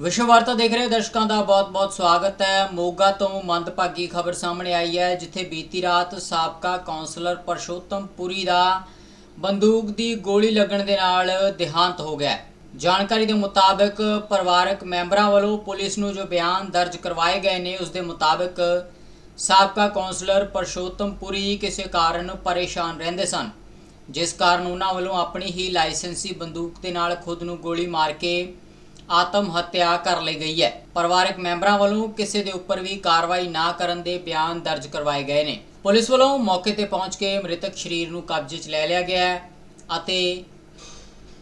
ਵਿਸ਼ਵ ਵਾਰਤਾ ਦੇਖ ਰਹੇ ਦਰਸ਼ਕਾਂ ਦਾ ਬਹੁਤ-ਬਹੁਤ ਸਵਾਗਤ ਹੈ। ਮੋਗਾ ਤੋਂ ਮੰਦਭਾਗੀ ਖਬਰ ਸਾਹਮਣੇ ਆਈ ਹੈ, ਜਿੱਥੇ ਬੀਤੀ ਰਾਤ ਸਾਬਕਾ ਕਾਉਂਸਲਰ ਪਰਸ਼ੋਤਮ ਪੁਰੀ ਦਾ ਬੰਦੂਕ ਦੀ ਗੋਲੀ ਲੱਗਣ ਦੇ ਨਾਲ ਦੇਹਾਂਤ ਹੋ ਗਿਆ। ਜਾਣਕਾਰੀ ਦੇ ਮੁਤਾਬਕ ਪਰਿਵਾਰਕ ਮੈਂਬਰਾਂ ਵੱਲੋਂ ਪੁਲਿਸ ਨੂੰ ਜੋ ਬਿਆਨ ਦਰਜ ਕਰਵਾਏ ਗਏ ਨੇ, ਉਸ ਦੇ ਮੁਤਾਬਕ ਸਾਬਕਾ ਕਾਉਂਸਲਰ ਪਰਸ਼ੋਤਮ ਪੁਰੀ ਕਿਸੇ ਕਾਰਨ ਪਰੇਸ਼ਾਨ ਰਹਿੰਦੇ ਸਨ। ਜਿਸ ਕਾਰਨ ਉਹਨਾਂ ਵੱਲੋਂ ਆਪਣੀ ਹੀ ਲਾਇਸੈਂਸੀ ਬੰਦੂਕ ਦੇ ਨਾਲ ਖੁਦ ਨੂੰ ਗੋਲੀ ਮਾਰ ਕੇ ਆਤਮ ਹੱਤਿਆ ਕਰ ਲਈ ਗਈ ਹੈ। ਪਰਿਵਾਰਕ ਮੈਂਬਰਾਂ ਵੱਲੋਂ ਕਿਸੇ ਦੇ ਉੱਪਰ ਵੀ ਕਾਰਵਾਈ ਨਾ ਕਰਨ ਦੇ ਬਿਆਨ ਦਰਜ ਕਰਵਾਏ ਗਏ ਨੇ। ਪੁਲਿਸ ਵੱਲੋਂ ਮੌਕੇ ਤੇ ਪਹੁੰਚ ਕੇ ਮ੍ਰਿਤਕ ਸ਼ਰੀਰ ਨੂੰ ਕਬਜ਼ੇ 'ਚ ਲੈ ਲਿਆ ਗਿਆ ਹੈ ਅਤੇ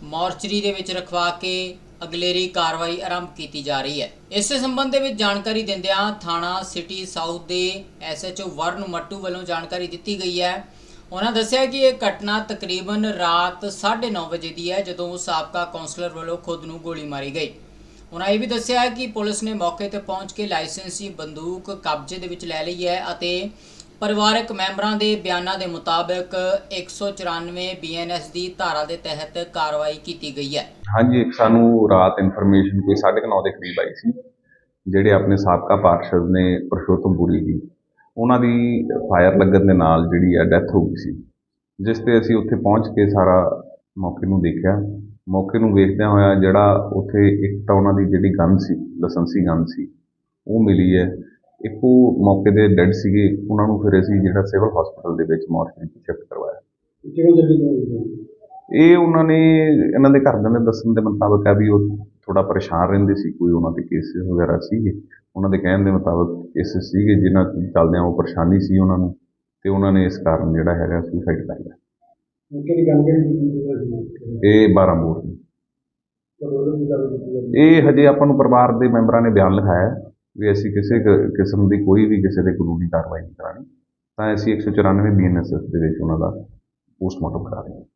ਮੋਰਚਰੀ ਦੇ ਵਿੱਚ ਰਖਵਾ ਕੇ ਅਗਲੇਰੀ ਕਾਰਵਾਈ ਆਰੰਭ ਕੀਤੀ ਜਾ ਰਹੀ ਹੈ। ਇਸੇ ਸੰਬੰਧ ਦੇ ਵਿੱਚ ਜਾਣਕਾਰੀ ਦਿੰਦਿਆਂ ਥਾਣਾ ਸਿਟੀ ਸਾਊਥ ਦੇ ਐਸਐਚਓ ਵਰਨ ਮੱਟੂ ਵੱਲੋਂ ਜਾਣਕਾਰੀ ਦਿੱਤੀ ਗਈ ਹੈ ਉਹਨਾਂ ਦੱਸਿਆ ਕਿ ਇਹ ਘਟਨਾ ਤਕਰੀਬਨ ਰਾਤ 9:30 ਵਜੇ ਦੀ ਹੈ, ਜਦੋਂ ਸਾਬਕਾ ਕਾਉਂਸਲਰ ਵੱਲੋਂ ਖੁਦ ਨੂੰ ਗੋਲੀ ਮਾਰੀ ਗਈ। ਉਹਨਾਂ ਇਹ ਵੀ ਦੱਸਿਆ ਕਿ ਪੁਲਿਸ ਨੇ ਮੌਕੇ ਤੇ ਪਹੁੰਚ ਕੇ ਲਾਇਸੈਂਸੀ ਬੰਦੂਕ ਕਬਜ਼ੇ ਦੇ ਵਿੱਚ ਲੈ ਲਈ ਹੈ ਅਤੇ ਪਰਿਵਾਰਕ ਮੈਂਬਰਾਂ ਦੇ ਬਿਆਨਾਂ ਦੇ ਮੁਤਾਬਕ 194 ਬੀਐਨਐਸ ਦੀ ਧਾਰਾ ਦੇ ਤਹਿਤ ਕਾਰਵਾਈ ਕੀਤੀ ਗਈ ਹੈ। ਹਾਂਜੀ, ਇੱਕ ਸਾਨੂੰ ਰਾਤ ਇਨਫੋਰਮੇਸ਼ਨ ਕੋਈ 9:30 ਦੇ ਕਰੀਬ ਆਈ ਸੀ, ਜਿਹੜੇ ਆਪਣੇ ਸਾਬਕਾ ਪਾਰਸ਼ਦ ਨੇ ਪਰਸ਼ੋਤਮ ਪੁਰੀ ਜੀ ਉਹਨਾਂ ਦੀ ਫਾਇਰ ਲੱਗਣ ਦੇ ਨਾਲ ਜਿਹੜੀ ਹੈ ਡੈਥ ਹੋ ਗਈ ਸੀ। ਜਿਸ ਤੇ ਅਸੀਂ ਉੱਥੇ ਪਹੁੰਚ ਕੇ ਸਾਰਾ ਮੌਕੇ ਨੂੰ ਦੇਖਿਆ। ਮੌਕੇ ਨੂੰ ਵੇਖਦਿਆਂ ਹੋਇਆ ਜਿਹੜਾ ਉੱਥੇ ਇੱਕ ਤਾਂ ਉਹਨਾਂ ਦੀ ਜਿਹੜੀ ਗਨ ਸੀ ਲਾਇਸੈਂਸੀ ਗਨ ਸੀ ਉਹ ਮਿਲੀ ਹੈ। ਇੱਕ ਉਹ ਮੌਕੇ ਦੇ ਡੈੱਡ ਸੀਗੇ ਉਹਨਾਂ ਨੂੰ ਫਿਰ ਅਸੀਂ ਜਿਹੜਾ ਸਿਵਲ ਹਸਪੀਟਲ ਦੇ ਵਿੱਚ ਮੋਰਚਰੀ ਸ਼ਿਫਟ ਕਰਵਾਇਆ। ਕਿਵੇਂ ਜਲਦੀ ਇਹ ਉਹਨਾਂ ਨੇ ਇਹਨਾਂ ਦੇ ਘਰਦਿਆਂ ਦੇ ਦੱਸਣ ਦੇ ਮੁਤਾਬਕ ਹੈ ਵੀ ਉਹ ਥੋੜਾ ਪਰੇਸ਼ਾਨ ਰਹਿੰਦੇ ਸੀ ਕੋਈ ਉਹਨਾਂ ਦੇ ਕੇਸਿਸ ਵਗੈਰਾ ਸੀਗੇ। ਉਹਨਾਂ ਦੇ ਕਹਿਣ ਦੇ ਮੁਤਾਬਕ ਕੇਸਿਸ ਸੀਗੇ ਜਿਨ੍ਹਾਂ ਚੱਲਦਿਆਂ ਉਹ ਪਰੇਸ਼ਾਨੀ ਸੀ ਉਹਨਾਂ ਨੂੰ ਤੇ ਉਹਨਾਂ ਨੇ ਇਸ ਕਾਰਨ ਜਿਹੜਾ ਹੈਗਾ ਸੁਸਾਈਡ ਕਰ ਲਿਆ। ਇਹ 12 ਮੋੜ ਦੀ। ਇਹ ਹਜੇ ਆਪਾਂ ਨੂੰ ਪਰਿਵਾਰ ਦੇ ਮੈਂਬਰਾਂ ਨੇ ਬਿਆਨ ਲਿਖਾਇਆ ਵੀ ਅਸੀਂ ਕਿਸੇ ਕਿਸਮ ਦੀ ਕੋਈ ਵੀ ਕਿਸੇ ਤੇ ਕਾਨੂੰਨੀ ਕਾਰਵਾਈ ਨਹੀਂ ਕਰਾਣੀ ਤਾਂ ਅਸੀਂ 194 ਬੀਐਨਐਸਐਸ ਦੇ ਵਿੱਚ ਉਹਨਾਂ ਦਾ ਪੋਸਟਮਾਰਟਮ ਕਰਾ ਰਹੇ ਹਾਂ।